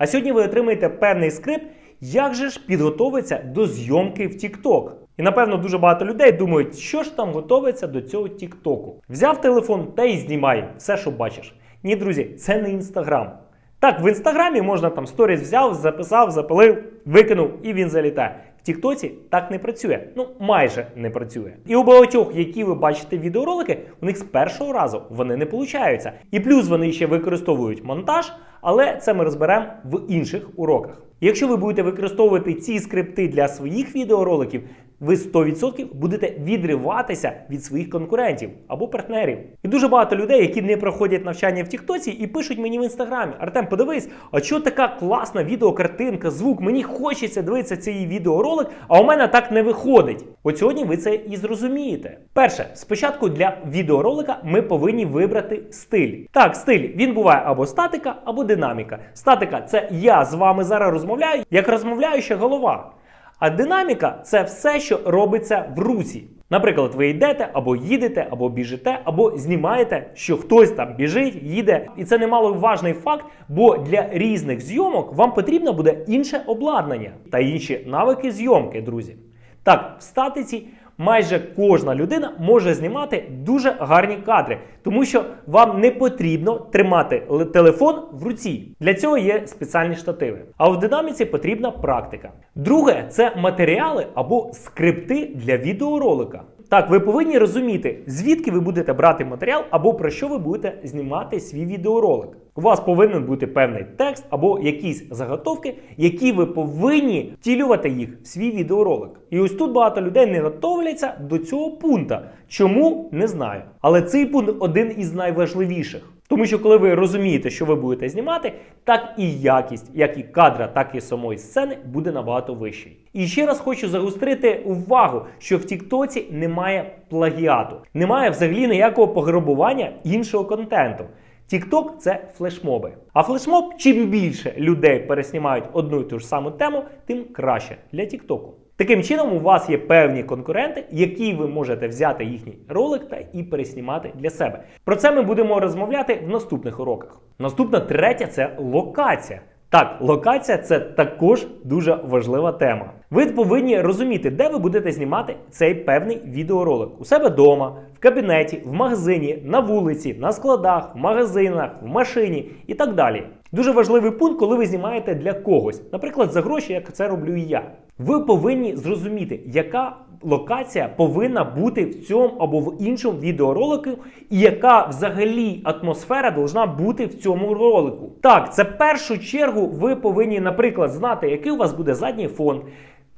А сьогодні ви отримаєте певний скрипт, як же ж підготовиться до зйомки в TikTok. І напевно дуже багато людей думають, що ж там готовиться до цього TikTok. Взяв телефон та й знімай все, що бачиш. Ні, друзі, це не інстаграм. Так, в інстаграмі можна там сторіс взяв, записав, запилив, викинув і він залітає. В Тіктоці так не працює. Ну, майже не працює. І у багатьох, які ви бачите відеоролики, у них з першого разу вони не получаються. І плюс вони ще використовують монтаж, але це ми розберемо в інших уроках. Якщо ви будете використовувати ці скрипти для своїх відеороликів, ви 100% будете відриватися від своїх конкурентів або партнерів. І дуже багато людей, які не проходять навчання в Тіктоці і пишуть мені в інстаграмі: Артем, подивись, а чого така класна відеокартинка, звук? Мені хочеться дивитися цей відеоролик, а у мене так не виходить. От сьогодні ви це і зрозумієте. Перше, спочатку для відеоролика ми повинні вибрати стиль. Так, стиль він буває або статика, або динаміка. Статика це я з вами зараз розмовляю, як розмовляюча голова. А динаміка це все, що робиться в руці. Наприклад, ви йдете або їдете, або біжите, або знімаєте, що хтось там біжить, їде. І це немаловажний факт, бо для різних зйомок вам потрібно буде інше обладнання та інші навики зйомки, друзі. Так, в статиці майже кожна людина може знімати дуже гарні кадри, тому що вам не потрібно тримати телефон в руці. Для цього є спеціальні штативи. А в динаміці потрібна практика. Друге це матеріали або скрипти для відеоролика. Так, ви повинні розуміти, звідки ви будете брати матеріал або про що ви будете знімати свій відеоролик. У вас повинен бути певний текст або якісь заготовки, які ви повинні втілювати їх в свій відеоролик. І ось тут багато людей не готовляться до цього пункту. Чому не знаю. Але цей пункт один із найважливіших. Тому що коли ви розумієте, що ви будете знімати, так і якість, як і кадра, так і самої сцени буде набагато вищий. І ще раз хочу загострити увагу, що в Тіктоці немає плагіату, немає взагалі ніякого пограбування іншого контенту. TikTok – це флешмоби. А флешмоб, чим більше людей переснімають одну і ту ж саму тему, тим краще для TikTok. Таким чином, у вас є певні конкуренти, які ви можете взяти їхній ролик та і переснімати для себе. Про це ми будемо розмовляти в наступних уроках. Наступна третя це локація. Так, локація це також дуже важлива тема. Ви повинні розуміти, де ви будете знімати цей певний відеоролик у себе вдома, в кабінеті, в магазині, на вулиці, на складах, в магазинах, в машині і так далі. Дуже важливий пункт, коли ви знімаєте для когось, наприклад, за гроші, як це роблю і я. Ви повинні зрозуміти, яка локація повинна бути в цьому або в іншому відеоролику, і яка взагалі атмосфера должна бути в цьому ролику. Так, це першу чергу ви повинні, наприклад, знати, який у вас буде задній фон.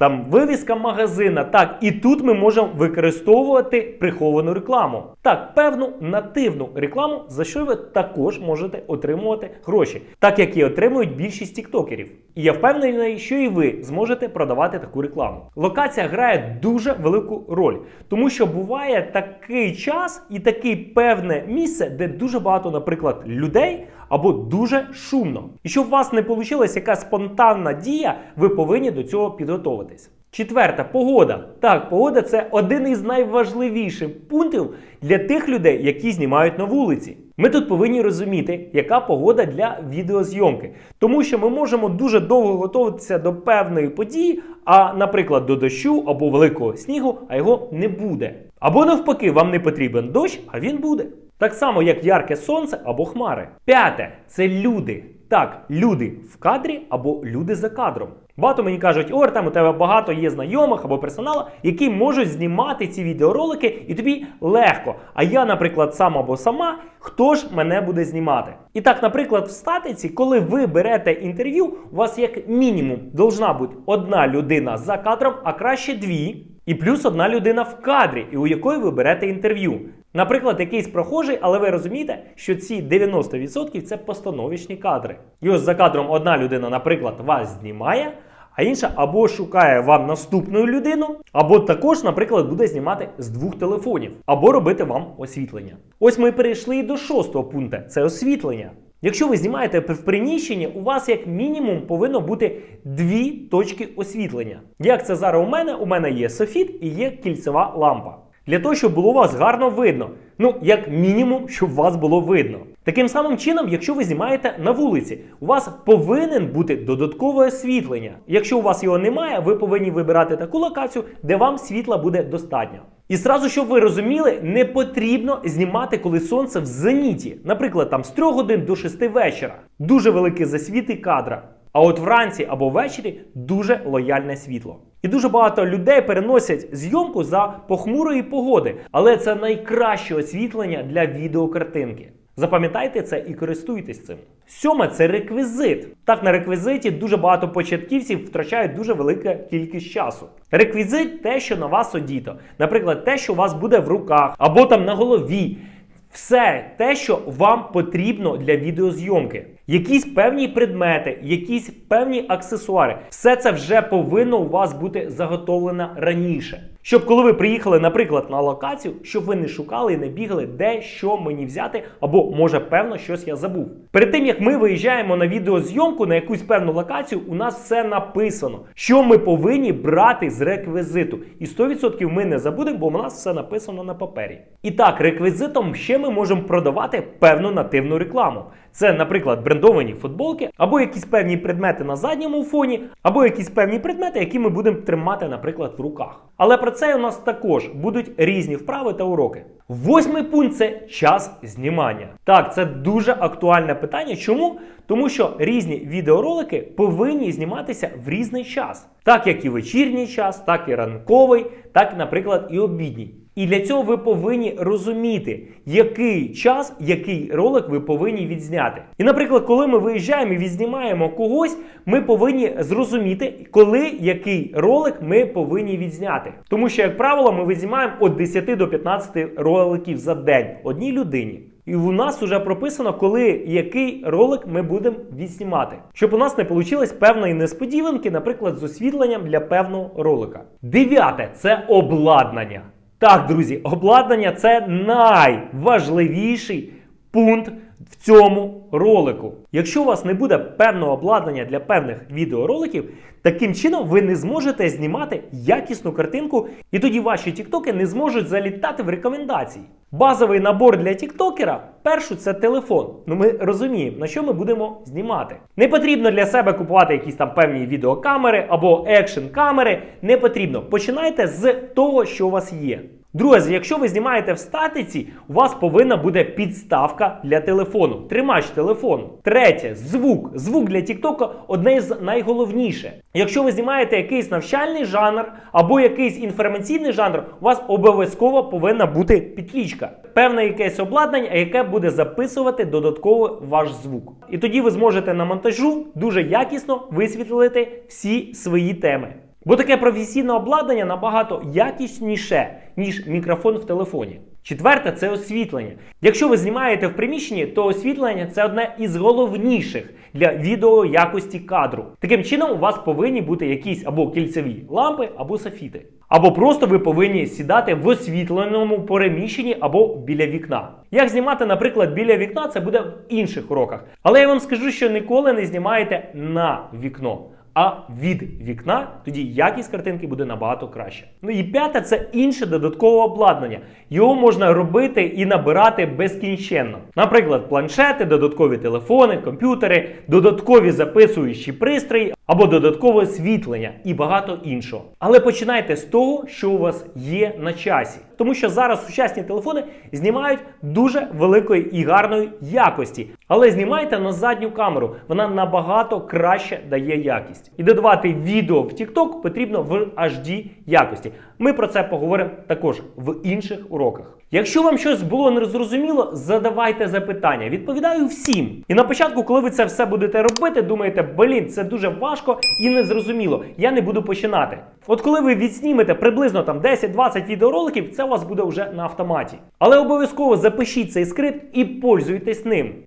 Там вивіска магазина. Так, і тут ми можемо використовувати приховану рекламу. Так, певну нативну рекламу, за що ви також можете отримувати гроші, так як і отримують більшість тіктокерів. І я впевнений, що і ви зможете продавати таку рекламу. Локація грає дуже велику роль, тому що буває такий час і таке певне місце, де дуже багато, наприклад, людей або дуже шумно. І щоб у вас не вийшла якась спонтанна дія, ви повинні до цього підготуватись. Четверта погода. Так, погода це один із найважливіших пунктів для тих людей, які знімають на вулиці. Ми тут повинні розуміти, яка погода для відеозйомки, тому що ми можемо дуже довго готуватися до певної події, а, наприклад, до дощу або великого снігу, а його не буде. Або навпаки, вам не потрібен дощ, а він буде. Так само, як ярке сонце або хмари. П'яте це люди. Так, люди в кадрі або люди за кадром. Багато мені кажуть, о, там у тебе багато є знайомих або персоналу, які можуть знімати ці відеоролики, і тобі легко. А я, наприклад, сам або сама, хто ж мене буде знімати? І так, наприклад, в статиці, коли ви берете інтерв'ю, у вас як мінімум должна бути одна людина за кадром, а краще дві. І плюс одна людина в кадрі, і у якої ви берете інтерв'ю. Наприклад, якийсь прохожий, але ви розумієте, що ці 90% це постановічні кадри. І ось за кадром одна людина, наприклад, вас знімає, а інша або шукає вам наступну людину, або також, наприклад, буде знімати з двох телефонів, або робити вам освітлення. Ось ми перейшли і до шостого пункту це освітлення. Якщо ви знімаєте в приміщенні, у вас як мінімум повинно бути дві точки освітлення. Як це зараз у мене? У мене є софіт і є кільцева лампа. Для того, щоб було вас гарно видно. Ну, як мінімум, щоб вас було видно. Таким самим чином, якщо ви знімаєте на вулиці, у вас повинен бути додаткове освітлення. Якщо у вас його немає, ви повинні вибирати таку локацію, де вам світла буде достатньо. І зразу, щоб ви розуміли, не потрібно знімати, коли сонце в зеніті. Наприклад, там з 3 годин до 6 вечора. Дуже великі засвіти кадра. А от вранці або ввечері дуже лояльне світло. І дуже багато людей переносять зйомку за похмурої погоди, але це найкраще освітлення для відеокартинки. Запам'ятайте це і користуйтесь цим. Сьоме це реквізит. Так, на реквізиті дуже багато початківців втрачають дуже велика кількість часу. Реквізит те, що на вас одіто. Наприклад, те, що у вас буде в руках, або там на голові. Все те, що вам потрібно для відеозйомки. Якісь певні предмети, якісь певні аксесуари. Все це вже повинно у вас бути заготовлено раніше. Щоб коли ви приїхали, наприклад, на локацію, щоб ви не шукали і не бігали, де що мені взяти, або може певно щось я забув. Перед тим як ми виїжджаємо на відеозйомку на якусь певну локацію, у нас все написано, що ми повинні брати з реквізиту. І 100% ми не забудемо, бо у нас все написано на папері. І так, реквізитом ще ми можемо продавати певну нативну рекламу. Це, наприклад, брендовані футболки, або якісь певні предмети на задньому фоні, або якісь певні предмети, які ми будемо тримати, наприклад, в руках. Але про це у нас також будуть різні вправи та уроки. Восьмий пункт це час знімання. Так, це дуже актуальне питання. Чому? Тому що різні відеоролики повинні зніматися в різний час, так як і вечірній час, так і ранковий, так, наприклад, і обідній. І для цього ви повинні розуміти, який час, який ролик ви повинні відзняти. І, наприклад, коли ми виїжджаємо і відзнімаємо когось, ми повинні зрозуміти, коли який ролик ми повинні відзняти. Тому що, як правило, ми відзнімаємо від 10 до 15 роликів за день одній людині. І у нас вже прописано, коли який ролик ми будемо відснімати, щоб у нас не вийшло певної несподіванки, наприклад, з освітленням для певного ролика. Дев'яте це обладнання. Так, друзі, обладнання це найважливіший пункт в цьому ролику. Якщо у вас не буде певного обладнання для певних відеороликів, таким чином ви не зможете знімати якісну картинку, і тоді ваші тіктоки не зможуть залітати в рекомендації. Базовий набор для тіктокера першу це телефон. Ну ми розуміємо, на що ми будемо знімати. Не потрібно для себе купувати якісь там певні відеокамери або екшн камери. Не потрібно. Починайте з того, що у вас є. Друзі, якщо ви знімаєте в статиці, у вас повинна буде підставка для телефону, тримач телефону. Третє звук. Звук для Тіктока одне з найголовніше. Якщо ви знімаєте якийсь навчальний жанр або якийсь інформаційний жанр, у вас обов'язково повинна бути підлічка. Певне якесь обладнання, яке буде записувати додатково ваш звук. І тоді ви зможете на монтажу дуже якісно висвітлити всі свої теми. Бо таке професійне обладнання набагато якісніше, ніж мікрофон в телефоні. Четверте це освітлення. Якщо ви знімаєте в приміщенні, то освітлення це одне із головніших для відео якості кадру. Таким чином, у вас повинні бути якісь або кільцеві лампи, або софіти. Або просто ви повинні сідати в освітленому переміщенні або біля вікна. Як знімати, наприклад, біля вікна, це буде в інших уроках. Але я вам скажу, що ніколи не знімаєте на вікно а від вікна, тоді якість картинки буде набагато краще. Ну і п'яте це інше додаткове обладнання. Його можна робити і набирати безкінченно. Наприклад, планшети, додаткові телефони, комп'ютери, додаткові записуючі пристрої або додаткове освітлення і багато іншого. Але починайте з того, що у вас є на часі. Тому що зараз сучасні телефони знімають дуже великої і гарної якості. Але знімайте на задню камеру, вона набагато краще дає якість. І додавати відео в TikTok потрібно в HD якості. Ми про це поговоримо також в інших уроках. Якщо вам щось було незрозуміло, задавайте запитання. Відповідаю всім. І на початку, коли ви це все будете робити, думаєте, блін, це дуже важко і незрозуміло. Я не буду починати. От коли ви відснімете приблизно там 10-20 відеороликів, це у вас буде вже на автоматі. Але обов'язково запишіть цей скрипт і пользуйтесь ним.